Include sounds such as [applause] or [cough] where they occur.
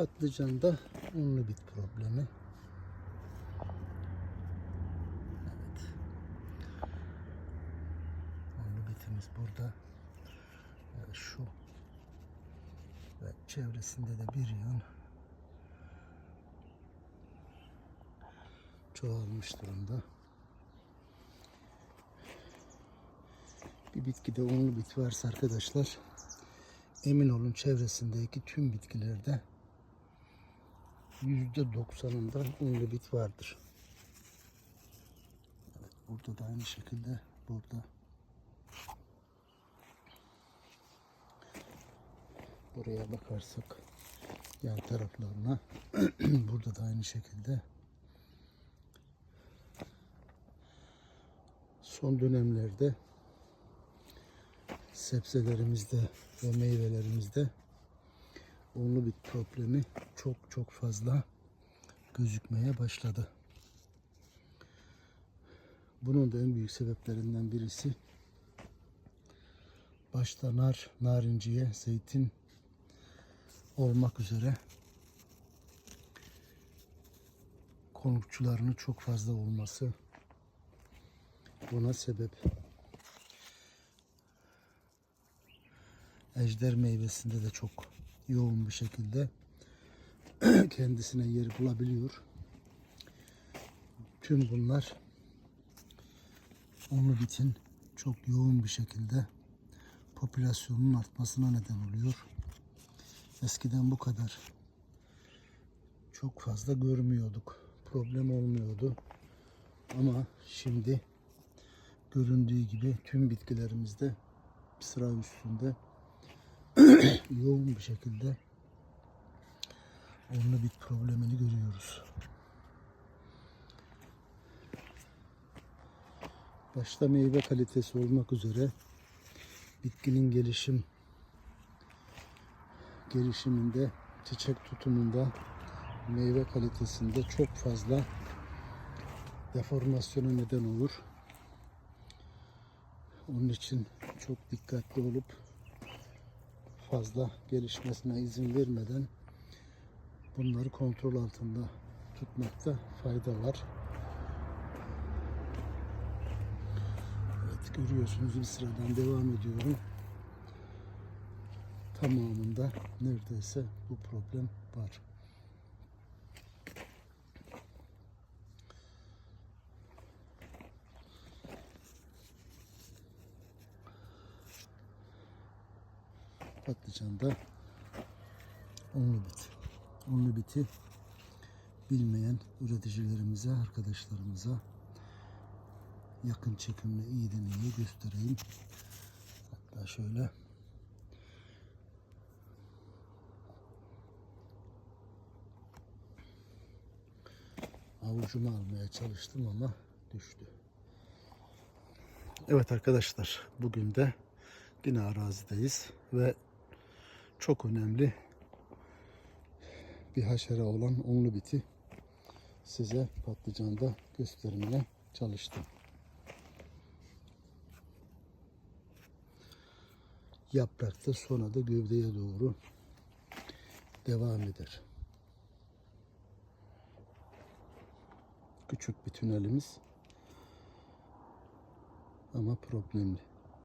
Patlıcanda unlu bit problemi. Evet. Unlu bitimiz burada. Evet, şu ve çevresinde de bir yığın çoğalmış durumda. Bir bitkide unlu bit varsa arkadaşlar emin olun çevresindeki tüm bitkilerde yüzde doksanında unlu bit vardır. Evet, burada da aynı şekilde burada buraya bakarsak yan taraflarına [clears throat] burada da aynı şekilde son dönemlerde sebzelerimizde ve meyvelerimizde unlu bit problemi çok çok fazla gözükmeye başladı. Bunun da en büyük sebeplerinden birisi başta nar, narinciye, zeytin olmak üzere konukçularının çok fazla olması buna sebep. Ejder meyvesinde de çok yoğun bir şekilde [clears throat] kendisine yer bulabiliyor. Tüm bunlar onu bitin çok yoğun bir şekilde popülasyonun artmasına neden oluyor. Eskiden bu kadar çok fazla görmüyorduk. Problem olmuyordu. Ama şimdi göründüğü gibi tüm bitkilerimizde sıra üstünde [clears throat] yoğun bir şekilde onunla bit problemini görüyoruz. Başta meyve kalitesi olmak üzere bitkinin gelişim gelişiminde, çiçek tutumunda, meyve kalitesinde çok fazla deformasyona neden olur. Onun için çok dikkatli olup fazla gelişmesine izin vermeden bunları kontrol altında tutmakta fayda var. Evet görüyorsunuz bir sıradan devam ediyorum. Tamamında neredeyse bu problem var. Patlıcanda unlu bit. Unlu biti bilmeyen üreticilerimize, arkadaşlarımıza yakın çekimle iyi göstereyim. Hatta şöyle avucuma almaya çalıştım ama düştü. Evet arkadaşlar bugün de yine arazideyiz ve çok önemli bir haşere olan unlu biti size patlıcanda göstermeye çalıştım. Yaprakta sonra da gövdeye doğru devam eder. Küçük bir tünelimiz ama problemli.